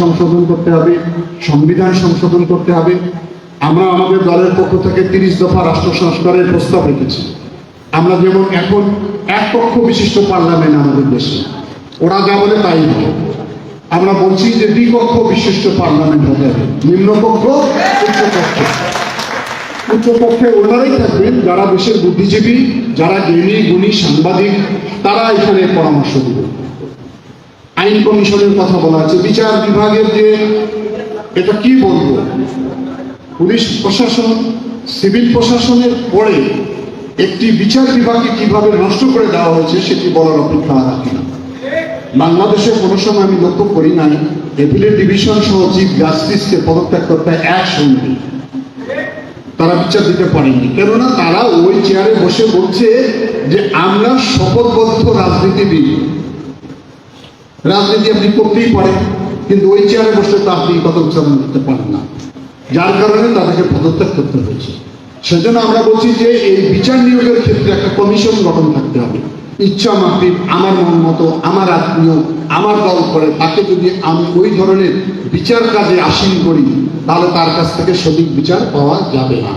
সংশোধন করতে হবে, সংবিধান সংশোধন করতে হবে। আমরা আমাদের দলের পক্ষ থেকে তিরিশ দফা রাষ্ট্র সংস্কারের প্রস্তাব রেখেছি। আমরা যেমন এখন এক পক্ষ বিশিষ্ট পার্লামেন্ট আমাদের দেশে, ওরা যা বলে তাই হবে আমরা বলছি যে দ্বিপক্ষ বিশিষ্ট পার্লামেন্ট হতে হবে, নিম্নপক্ষ উচ্চপক্ষ। উচ্চপক্ষে ওনারাই থাকবেন, যারা দেশের বুদ্ধিজীবী, যারা জ্ঞানী, গুণী, সাংবাদিক, তারা এখানে পরামর্শ দেবেন। আইন কমিশনের কথা বলা আছে বিচার বিভাগের যে এটা কি বলব? পুলিশ প্রশাসন, সিভিল প্রশাসনের পরে একটি বিচার বিভাগকে কীভাবে নষ্ট করে দেওয়া হয়েছে সেটি বলার অপেক্ষা রাখি না। বাংলাদেশে কোনো সময় আমি লক্ষ্য করি নাই এপিলের ডিভিশন সহ চিফ জাস্টিসকে পদত্যাগ করতে একসঙ্গে তারা বিচার দিতে পারেনি কেননা তারা ওই চেয়ারে বসে বলছে যে আমরা শপথবদ্ধ রাজনীতিবিদ। রাজনীতি আপনি করতেই পারেন, কিন্তু ওই চেয়ারে বসে তো আপনি কত উচ্চারণ করতে পারেন না। যার কারণে তাদেরকে পদত্যাগ করতে হয়েছে। সেজন্য আমরা বলছি যে এই বিচার নিয়োগের ক্ষেত্রে একটা কমিশন গঠন থাকতে হবে। ইচ্ছা মাফিক, আমার মন মতো, আমার আত্মীয়, আমার দল করে, তাকে যদি আমি ওই ধরনের বিচার কাজে আসীন করি, তাহলে তার কাছ থেকে সঠিক বিচার পাওয়া যাবে না।